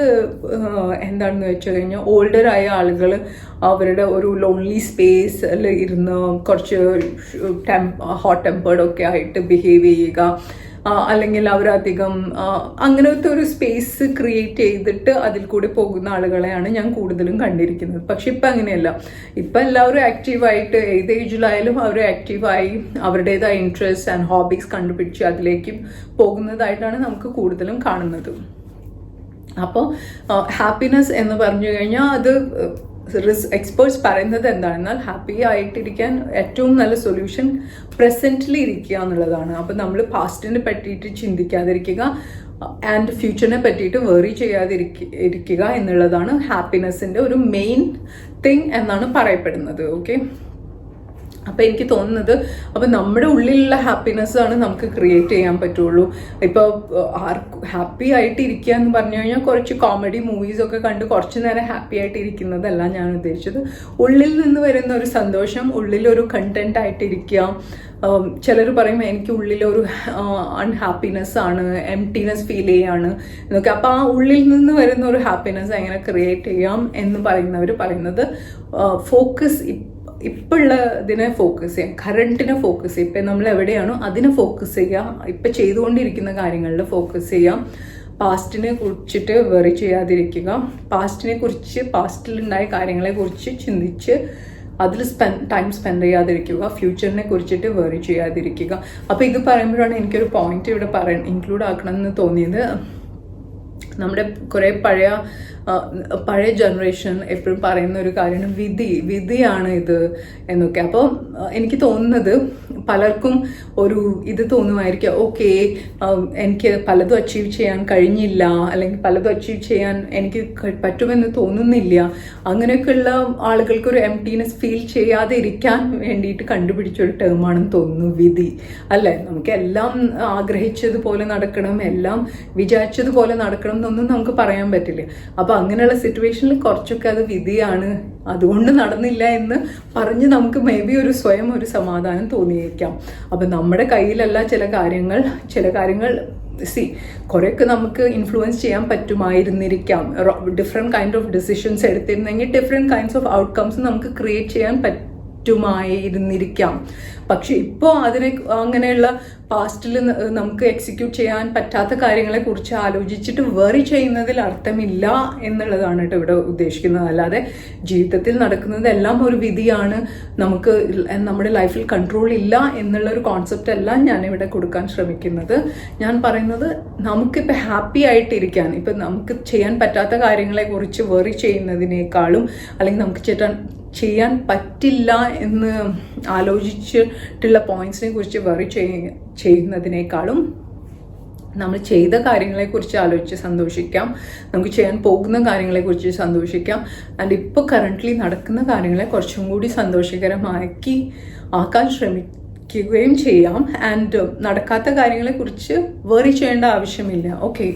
എന്താണെന്ന് വെച്ച് കഴിഞ്ഞാൽ ഓൾഡറായ ആളുകൾ അവരുടെ ഒരു ലോൺലി സ്പേസ് സ്പേസിൽ ഇരുന്ന് കുറച്ച് ഹോട്ട് ടെമ്പേർഡ് ഒക്കെ ആയിട്ട് ബിഹേവ് ചെയ്യുക. അല്ലെങ്കിൽ അവരധികം അങ്ങനത്തെ ഒരു സ്പേസ് ക്രിയേറ്റ് ചെയ്തിട്ട് അതിൽ കൂടെ പോകുന്ന ആളുകളെയാണ് ഞാൻ കൂടുതലും കണ്ടിരിക്കുന്നത്. പക്ഷെ ഇപ്പം അങ്ങനെയല്ല. ഇപ്പം എല്ലാവരും ആക്റ്റീവായിട്ട് ഏത് ഏജിലായാലും അവർ ആക്റ്റീവായി അവരുടേതായ ഇൻട്രസ്റ്റ് ആൻഡ് ഹോബീസ് കണ്ടുപിടിച്ച് അതിലേക്ക് പോകുന്നതായിട്ടാണ് നമുക്ക് കൂടുതലും കാണുന്നത്. അപ്പോൾ ഹാപ്പിനെസ് എന്ന് പറഞ്ഞു കഴിഞ്ഞാൽ അത് എക്സ്പേർട്സ് പറയുന്നത് എന്താണെന്നാൽ ഹാപ്പി ആയിട്ടിരിക്കാൻ ഏറ്റവും നല്ല സൊല്യൂഷൻ പ്രസന്റിൽ ഇരിക്കുക എന്നുള്ളതാണ്. അപ്പോൾ നമ്മൾ പാസ്റ്റിനെ പറ്റിയിട്ട് ചിന്തിക്കാതിരിക്കുക ആൻഡ് ഫ്യൂച്ചറിനെ പറ്റിയിട്ട് വേറി ചെയ്യാതിരിക്കുക എന്നുള്ളതാണ് ഹാപ്പിനെസ്സിന്റെ ഒരു മെയിൻ തിങ് എന്നാണ് പറയപ്പെടുന്നത്. ഓക്കെ അപ്പോൾ എനിക്ക് തോന്നുന്നത് അപ്പോൾ നമ്മുടെ ഉള്ളിലുള്ള ഹാപ്പിനെസ് ആണ് നമുക്ക് ക്രിയേറ്റ് ചെയ്യാൻ പറ്റുള്ളൂ. ഇപ്പോൾ ആർക്ക് ഹാപ്പി ആയിട്ട് ഇരിക്കുക എന്ന് പറഞ്ഞു കഴിഞ്ഞാൽ കുറച്ച് കോമഡി മൂവീസൊക്കെ കണ്ട് കുറച്ച് നേരം ഹാപ്പി ആയിട്ട് ഇരിക്കുന്നതല്ല ഞാൻ ഉദ്ദേശിച്ചത്. ഉള്ളിൽ നിന്ന് വരുന്ന ഒരു സന്തോഷം ഉള്ളിലൊരു കണ്ടന്റ് ആയിട്ട് ഇരിക്കുക ചിലർ പറയും എനിക്ക് ഉള്ളിലൊരു അൺഹാപ്പിനെസ് ആണ് എംറ്റിനെസ് ഫീൽ ചെയ്യാണ് എന്നൊക്കെ. അപ്പോൾ ആ ഉള്ളിൽ നിന്ന് വരുന്ന ഒരു ഹാപ്പിനെസ് എങ്ങനെ ക്രിയേറ്റ് ചെയ്യാം എന്ന് പറയുന്നവർ പറയുന്നത് ഫോക്കസ് ഇപ്പോഴുള്ള ഇതിനെ ഫോക്കസ് ചെയ്യാം. കറണ്ടിനെ ഫോക്കസ് ചെയ്യാം. ഇപ്പം നമ്മൾ എവിടെയാണോ അതിനെ ഫോക്കസ് ചെയ്യാം. ഇപ്പം ചെയ്തുകൊണ്ടിരിക്കുന്ന കാര്യങ്ങളിൽ ഫോക്കസ് ചെയ്യാം. പാസ്റ്റിനെ കുറിച്ചിട്ട് വെറി ചെയ്യാതിരിക്കുക. പാസ്റ്റിനെ കുറിച്ച് പാസ്റ്റിലുണ്ടായ കാര്യങ്ങളെ കുറിച്ച് ചിന്തിച്ച് അതിൽ സ്പെൻ ടൈം സ്പെൻഡ് ചെയ്യാതിരിക്കുക. ഫ്യൂച്ചറിനെ കുറിച്ചിട്ട് വെറി ചെയ്യാതിരിക്കുക. അപ്പോൾ ഇത് പറയുമ്പോഴാണ് എനിക്കൊരു പോയിന്റ് ഇവിടെ പറയ ഇൻക്ലൂഡ് ആക്കണമെന്ന് തോന്നിയത്. നമ്മുടെ കുറേ പഴയ പഴയ ജനറേഷൻ എപ്പോഴും പറയുന്ന ഒരു കാര്യമാണ് വിധി വിധിയാണ് ഇത് എന്നൊക്കെ. അപ്പോൾ എനിക്ക് തോന്നുന്നത് പലർക്കും ഒരു ഇത് തോന്നുമായിരിക്കും. ഓക്കെ എനിക്ക് പലതും അച്ചീവ് ചെയ്യാൻ കഴിഞ്ഞില്ല അല്ലെങ്കിൽ പലതും അച്ചീവ് ചെയ്യാൻ എനിക്ക് പറ്റുമെന്ന് തോന്നുന്നില്ല. അങ്ങനെയൊക്കെയുള്ള ആളുകൾക്ക് ഒരു എംപ്റ്റിനെസ് ഫീൽ ചെയ്യാതെ ഇരിക്കാൻ വേണ്ടിയിട്ട് കണ്ടുപിടിച്ചൊരു ടേമാണെന്ന് തോന്നുന്നു വിധി. അല്ലേ? നമുക്ക് എല്ലാം ആഗ്രഹിച്ചതുപോലെ നടക്കണം എല്ലാം വിചാരിച്ചതുപോലെ നടക്കണം എന്നൊന്നും നമുക്ക് പറയാൻ പറ്റില്ല. അപ്പൊ അങ്ങനെയുള്ള സിറ്റുവേഷനിൽ കുറച്ചൊക്കെ അത് വിധിയാണ്. അതുകൊണ്ട് നടന്നില്ല എന്ന് പറഞ്ഞ് നമുക്ക് മേ ബി ഒരു സ്വയം ഒരു സമാധാനം തോന്നിയേക്കാം. അപ്പൊ നമ്മുടെ കയ്യിലല്ല ചില കാര്യങ്ങൾ ചില കാര്യങ്ങൾ സി കുറേയൊക്കെ നമുക്ക് ഇൻഫ്ലുവൻസ് ചെയ്യാൻ പറ്റുമായിരുന്നിരിക്കാം. ഡിഫറെന്റ് കൈൻഡ് ഓഫ് ഡിസിഷൻസ് എടുത്തിരുന്നെങ്കിൽ ഡിഫറെന്റ് കൈൻഡ്സ് ഓഫ് ഔട്ട്കംസ് നമുക്ക് ക്രിയേറ്റ് ചെയ്യാൻ പറ്റുമായിരുന്നിരിക്കാം പക്ഷെ ഇപ്പോൾ അതിനെ അങ്ങനെയുള്ള പാസ്റ്റിൽ നമുക്ക് എക്സിക്യൂട്ട് ചെയ്യാൻ പറ്റാത്ത കാര്യങ്ങളെ കുറിച്ച് ആലോചിച്ചിട്ട് വെറി ചെയ്യുന്നതിൽ അർത്ഥമില്ല എന്നുള്ളതാണ് കേട്ടോ ഇവിടെ ഉദ്ദേശിക്കുന്നത്. അല്ലാതെ ജീവിതത്തിൽ നടക്കുന്നതെല്ലാം ഒരു വിധിയാണ്. നമുക്ക് നമ്മുടെ ലൈഫിൽ കൺട്രോൾ ഇല്ല എന്നുള്ള ഒരു കോൺസെപ്റ്റ് അല്ല ഞാൻ ഇവിടെ കൊടുക്കാൻ ശ്രമിക്കുന്നത്. ഞാൻ പറയുന്നത് നമുക്കിപ്പോൾ ഹാപ്പി ആയിട്ടിരിക്കാൻ ഇപ്പം നമുക്ക് ചെയ്യാൻ പറ്റാത്ത കാര്യങ്ങളെ കുറിച്ച് വെറി ചെയ്യുന്നതിനേക്കാളും അല്ലെങ്കിൽ നമുക്ക് ചേട്ടാൻ ചെയ്യാൻ പറ്റില്ല എന്ന് ആലോചിച്ചിട്ടുള്ള പോയിന്റ്സിനെ കുറിച്ച് വെറി ചെയ്യുന്നതിനേക്കാളും നമ്മൾ ചെയ്ത കാര്യങ്ങളെക്കുറിച്ച് ആലോചിച്ച് സന്തോഷിക്കാം. നമുക്ക് ചെയ്യാൻ പോകുന്ന കാര്യങ്ങളെക്കുറിച്ച് സന്തോഷിക്കാം. ആൻഡ് ഇപ്പോൾ കറന്റ്ലി നടക്കുന്ന കാര്യങ്ങളെ കുറച്ചും കൂടി സന്തോഷകരമാക്കി ആക്കാൻ ശ്രമിക്കുകയും ചെയ്യാം. ആൻഡ് നടക്കാത്ത കാര്യങ്ങളെക്കുറിച്ച് വേറി ചെയ്യേണ്ട ആവശ്യമില്ല. Okay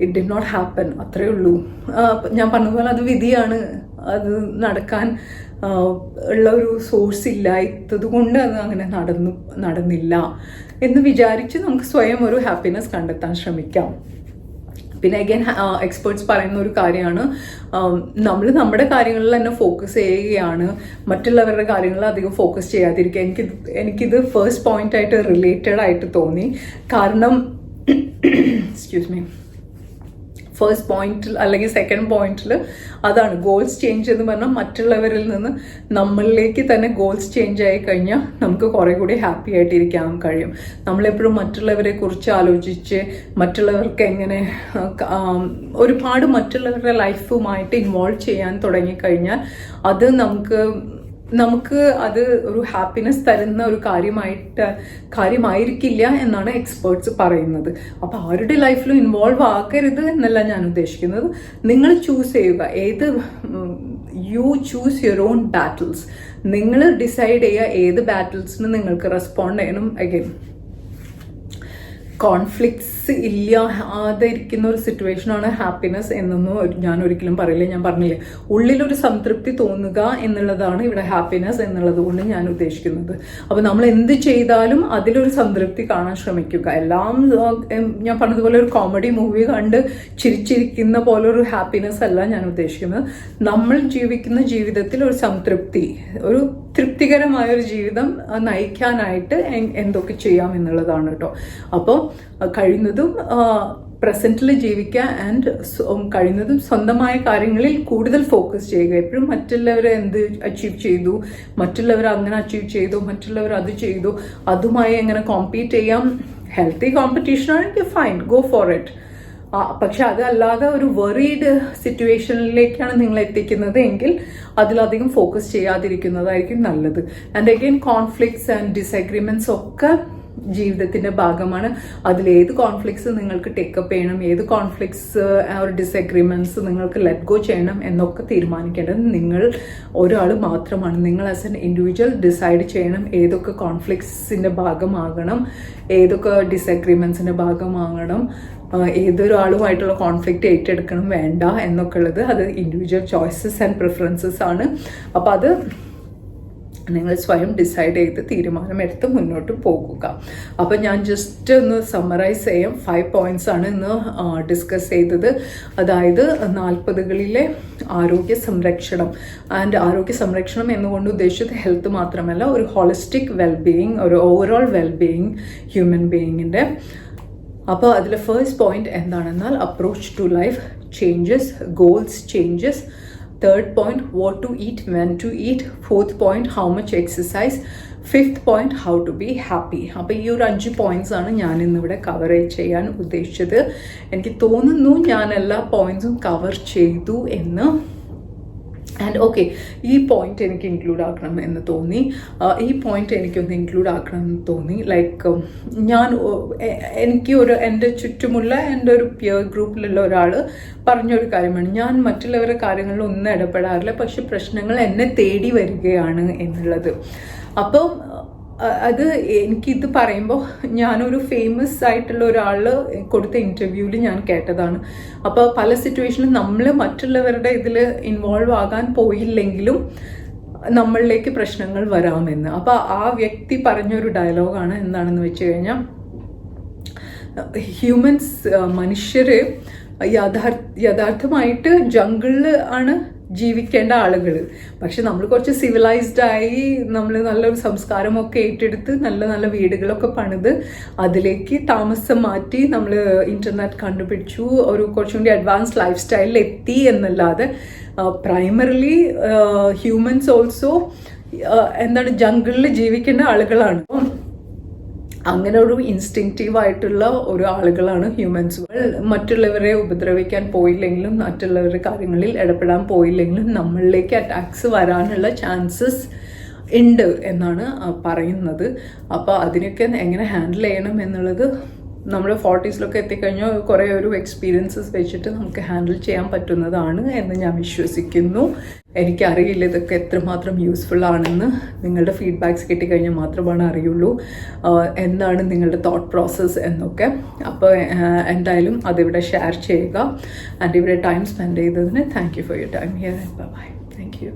it did not happen അത്രയേ ഉള്ളൂ. ഞാൻ പറഞ്ഞതുപോലെ അത് വിധിയാണ്. അത് നടക്കാൻ ഉള്ള ഒരു സോഴ്സ് ഇല്ലാത്തത് കൊണ്ട് അത് അങ്ങനെ നടന്നു നടന്നില്ല. എന്ന് വിചാരിച്ച് നമുക്ക് സ്വയം ഒരു ഹാപ്പിനെസ് കണ്ടെത്താൻ ശ്രമിക്കാം. പിന്നെ അഗൈൻ എക്സ്പേർട്സ് പറയുന്ന ഒരു കാര്യമാണ്. നമ്മൾ നമ്മുടെ കാര്യങ്ങളിൽ തന്നെ ഫോക്കസ് ചെയ്യുകയാണ്. മറ്റുള്ളവരുടെ കാര്യങ്ങളിൽ അധികം ഫോക്കസ് ചെയ്യാതിരിക്കുക. എനിക്ക് എനിക്കിത് ഫസ്റ്റ് പോയിന്റ് ആയിട്ട് റിലേറ്റഡ് ആയിട്ട് തോന്നി. കാരണം എക്സ്ക്യൂസ് മീ ഫസ്റ്റ് പോയിന്റിൽ അല്ലെങ്കിൽ സെക്കൻഡ് പോയിന്റിൽ അതാണ് ഗോൾസ് ചേഞ്ച് എന്ന് പറഞ്ഞാൽ മറ്റുള്ളവരിൽ നിന്ന് നമ്മളിലേക്ക് തന്നെ ഗോൾസ് ചേഞ്ച് ആയി കഴിഞ്ഞാൽ നമുക്ക് കുറെ കൂടി ഹാപ്പി ആയിട്ടിരിക്കാൻ കഴിയും. നമ്മളെപ്പോഴും മറ്റുള്ളവരെ കുറിച്ച് ആലോചിച്ച് മറ്റുള്ളവർക്ക് എങ്ങനെ ഒരുപാട് മറ്റുള്ളവരുടെ ലൈഫുമായിട്ട് ഇൻവോൾവ് ചെയ്യാൻ തുടങ്ങിക്കഴിഞ്ഞാൽ അത് നമുക്ക് നമുക്ക് അത് ഒരു ഹാപ്പിനെസ് തരുന്ന ഒരു കാര്യമായിട്ട് കാര്യമായിരിക്കില്ല എന്നാണ് എക്സ്പേർട്സ് പറയുന്നത്. അപ്പോൾ ആരുടെ ലൈഫിലും ഇൻവോൾവ് ആക്കരുത് എന്നല്ല ഞാൻ ഉദ്ദേശിക്കുന്നത്. നിങ്ങൾ ചൂസ് ചെയ്യുക. ഏത് you choose your own battles നിങ്ങൾ ഡിസൈഡ് ചെയ്യുക ഏത് ബാറ്റിൽസിന് നിങ്ങൾക്ക് റെസ്പോണ്ട് ചെയ്യണം. അഗൈൻ കോൺഫ്ലിക്ട്സ് ഇല്ലാതെ ഇരിക്കുന്ന ഒരു സിറ്റുവേഷനാണ് ഹാപ്പിനെസ് എന്നൊന്നും ഞാൻ ഒരിക്കലും പറയില്ല. ഞാൻ പറഞ്ഞില്ലേ ഉള്ളിലൊരു സംതൃപ്തി തോന്നുക എന്നുള്ളതാണ് ഇവിടെ ഹാപ്പിനെസ് എന്നുള്ളത് കൊണ്ട് ഞാൻ ഉദ്ദേശിക്കുന്നത്. അപ്പോൾ നമ്മൾ എന്ത് ചെയ്താലും അതിലൊരു സംതൃപ്തി കാണാൻ ശ്രമിക്കുക. എല്ലാം ഞാൻ പറഞ്ഞതുപോലെ ഒരു കോമഡി മൂവി കണ്ട് ചിരിച്ചിരിക്കുന്ന പോലെ ഒരു ഹാപ്പിനെസ് അല്ല ഞാൻ ഉദ്ദേശിക്കുന്നത്. നമ്മൾ ജീവിക്കുന്ന ജീവിതത്തിൽ ഒരു സംതൃപ്തി ഒരു തൃപ്തികരമായ ഒരു ജീവിതം നയിക്കാനായിട്ട് എന്തൊക്കെ ചെയ്യാം എന്നുള്ളതാണ് കേട്ടോ. അപ്പോൾ കഴിയുന്നതും പ്രസന്റിൽ ജീവിക്കുക ആൻഡ് കഴിയുന്നതും സ്വന്തമായ കാര്യങ്ങളിൽ കൂടുതൽ ഫോക്കസ് ചെയ്യുക. എപ്പോഴും മറ്റുള്ളവരെ എന്ത് അച്ചീവ് ചെയ്തു മറ്റുള്ളവർ അങ്ങനെ അച്ചീവ് ചെയ്തു മറ്റുള്ളവർ അത് ചെയ്തു അതുമായി എങ്ങനെ കോമ്പീറ്റ് ചെയ്യാം. ഹെൽത്തി കോമ്പറ്റീഷൻ ആണെങ്കിൽ ഫൈൻ ഗോ ഫോർ ഇറ്റ് പക്ഷെ അതല്ലാതെ ഒരു വെറീഡ് സിറ്റുവേഷനിലേക്കാണ് നിങ്ങൾ എത്തിക്കുന്നത് എങ്കിൽ അതിലധികം ഫോക്കസ് ചെയ്യാതിരിക്കുന്നതായിരിക്കും നല്ലത്. And again conflicts and disagreements ഒക്കെ ജീവിതത്തിന്റെ ഭാഗമാണ്. അതിൽ ഏത് കോൺഫ്ലിക്ട്സ് നിങ്ങൾക്ക് ടേക്കപ്പ് ചെയ്യണം ഏത് കോൺഫ്ലിക്ട്സ് ഒരു ഡിസഗ്രിമെന്റ്സ് നിങ്ങൾക്ക് ലെറ്റ് ഗോ ചെയ്യണം എന്നൊക്കെ തീരുമാനിക്കേണ്ടത് നിങ്ങൾ ഒരാൾ മാത്രമാണ്. നിങ്ങൾ ആസ് എൻ ഇൻഡിവിജ്വൽ ഡിസൈഡ് ചെയ്യണം ഏതൊക്കെ കോൺഫ്ലിക്ട്സിന്റെ ഭാഗമാകണം ഏതൊക്കെ ഡിസഗ്രിമെന്റ്സിന്റെ ഭാഗമാകണം ഏതൊരാളുമായിട്ടുള്ള കോൺഫ്ലിക്റ്റ് ഏറ്റെടുക്കണം വേണ്ട എന്നൊക്കെ ഉള്ളത് അത് ഇൻഡിവിജ്വൽ ചോയ്സസ് ആൻഡ് പ്രിഫറൻസസ് ആണ്. അപ്പോൾ അത് നിങ്ങൾ സ്വയം ഡിസൈഡ് ചെയ്ത് തീരുമാനമെടുത്ത് മുന്നോട്ട് പോകുക. അപ്പോൾ ഞാൻ ജസ്റ്റ് ഒന്ന് സമ്മറൈസ് ചെയ്യാം. ഫൈവ് പോയിന്റ്സ് ആണ് ഇന്ന് ഡിസ്കസ് ചെയ്തത്. അതായത് നാൽപ്പതുകളിലെ ആരോഗ്യ സംരക്ഷണം. ആൻഡ് ആരോഗ്യ സംരക്ഷണം എന്നുകൊണ്ട് ഉദ്ദേശിച്ചത് ഹെൽത്ത് മാത്രമല്ല ഒരു ഹോളിസ്റ്റിക് വെൽബീയിങ് ഒരു ഓവറോൾ വെൽബീയിങ് ഹ്യൂമൻ ബീയിങ്ങിന്റെ അപ്പോൾ അതിലെ ഫേസ്റ്റ് പോയിന്റ് എന്താണെന്നാൽ approach to life changes goals changes third point what to eat when to eat fourth point how much exercise fifth point how to be happy അപ്പോൾ ഈ ഒരു അഞ്ച് points ആണ് ഞാൻ ഇന്നിവിടെ കവർ ചെയ്യാൻ ഉദ്ദേശിച്ചത്. എനിക്ക് തോന്നുന്നു ഞാൻ എല്ലാ പോയിന്റ്സും കവർ ചെയ്തു എന്ന്. ആൻഡ് ഓക്കെ ഈ പോയിന്റ് എനിക്ക് ഇൻക്ലൂഡ് ആക്കണം എന്ന് തോന്നി. ഈ പോയിന്റ് എനിക്കൊന്ന് ഇൻക്ലൂഡ് ആക്കണം എന്ന് തോന്നി. ലൈക്ക് ഞാൻ എനിക്ക് ഒരു എന്റെ ചുറ്റുമുള്ള എന്റെ ഒരു പിയർ ഗ്രൂപ്പിലുള്ള ഒരാൾ പറഞ്ഞൊരു കാര്യമാണ്. ഞാൻ മറ്റുള്ളവരുടെ കാര്യങ്ങളിൽ ഒന്നും ഇടപെടാറില്ല പക്ഷെ പ്രശ്നങ്ങൾ എന്നെ തേടി വരികയാണ് എന്നുള്ളത്. അപ്പം അത് എനിക്കിത് പറയുമ്പോൾ ഞാനൊരു ഫേമസ് ആയിട്ടുള്ള ഒരാൾ കൊടുത്ത ഇന്റർവ്യൂവിൽ ഞാൻ കേട്ടതാണ്. അപ്പോൾ പല സിറ്റുവേഷനിലും നമ്മൾ മറ്റുള്ളവരുടെ ഇതിൽ ഇൻവോൾവ് ആകാൻ പോയില്ലെങ്കിലും നമ്മളിലേക്ക് പ്രശ്നങ്ങൾ വരാമെന്ന്. അപ്പോൾ ആ വ്യക്തി പറഞ്ഞൊരു ഡയലോഗാണ് എന്താണെന്ന് വെച്ച് കഴിഞ്ഞാൽ ഹ്യൂമൻസ് മനുഷ്യർ യഥാർത്ഥ യഥാർത്ഥമായിട്ട് ജംഗിളിൽ ആണ് ജീവിക്കേണ്ട ആളുകൾ പക്ഷെ നമ്മൾ കുറച്ച് സിവിലൈസ്ഡ് ആയി നമ്മൾ നല്ലൊരു സംസ്കാരമൊക്കെ ഏറ്റെടുത്ത് നല്ല നല്ല വീടുകളൊക്കെ പണിത് അതിലേക്ക് താമസം മാറ്റി നമ്മൾ ഇന്റർനെറ്റ് കണ്ടുപിടിച്ചു. ഒരു കുറച്ചും കൂടി അഡ്വാൻസ് ലൈഫ് സ്റ്റൈലിൽ എത്തി എന്നല്ലാതെ പ്രൈമറിലി ഹ്യൂമൻസ് ഓൾസോ എന്താണ് ജംഗിളിൽ ജീവിക്കേണ്ട ആളുകളാണ്. അങ്ങനെ ഒരു ഇൻസ്റ്റിങ്റ്റീവ് ആയിട്ടുള്ള ഒരു ആളുകളാണ് ഹ്യൂമൻസ് മറ്റുള്ളവരെ ഉപദ്രവിക്കാൻ പോയില്ലെങ്കിലും മറ്റുള്ളവരുടെ കാര്യങ്ങളിൽ ഇടപെടാൻ പോയില്ലെങ്കിലും നമ്മളിലേക്ക് അറ്റാക്സ് വരാനുള്ള ചാൻസസ് ഉണ്ട് എന്നാണ് പറയുന്നത്. അപ്പോൾ അതിനൊക്കെ എങ്ങനെ ഹാൻഡിൽ ചെയ്യണം എന്നുള്ളത് നമ്മൾ ഫോർട്ടീസിലൊക്കെ എത്തിക്കഴിഞ്ഞാൽ കുറേ ഒരു എക്സ്പീരിയൻസസ് വെച്ചിട്ട് നമുക്ക് ഹാൻഡിൽ ചെയ്യാൻ പറ്റുന്നതാണ് എന്ന് ഞാൻ വിശ്വസിക്കുന്നു. എനിക്കറിയില്ല ഇതൊക്കെ എത്രമാത്രം യൂസ്ഫുൾ ആണെന്ന്. നിങ്ങളുടെ ഫീഡ്ബാക്ക്സ് കിട്ടിക്കഴിഞ്ഞാൽ മാത്രമാണ് അറിയുള്ളൂ. എന്താണ് നിങ്ങളുടെ തോട്ട് പ്രോസസ്സ് എന്നൊക്കെ. അപ്പോൾ എന്തായാലും അതിവിടെ ഷെയർ ചെയ്യുക. ആൻഡ് ഇവിടെ ടൈം സ്പെൻഡ് ചെയ്തതിന് thank you for your time here bye thank you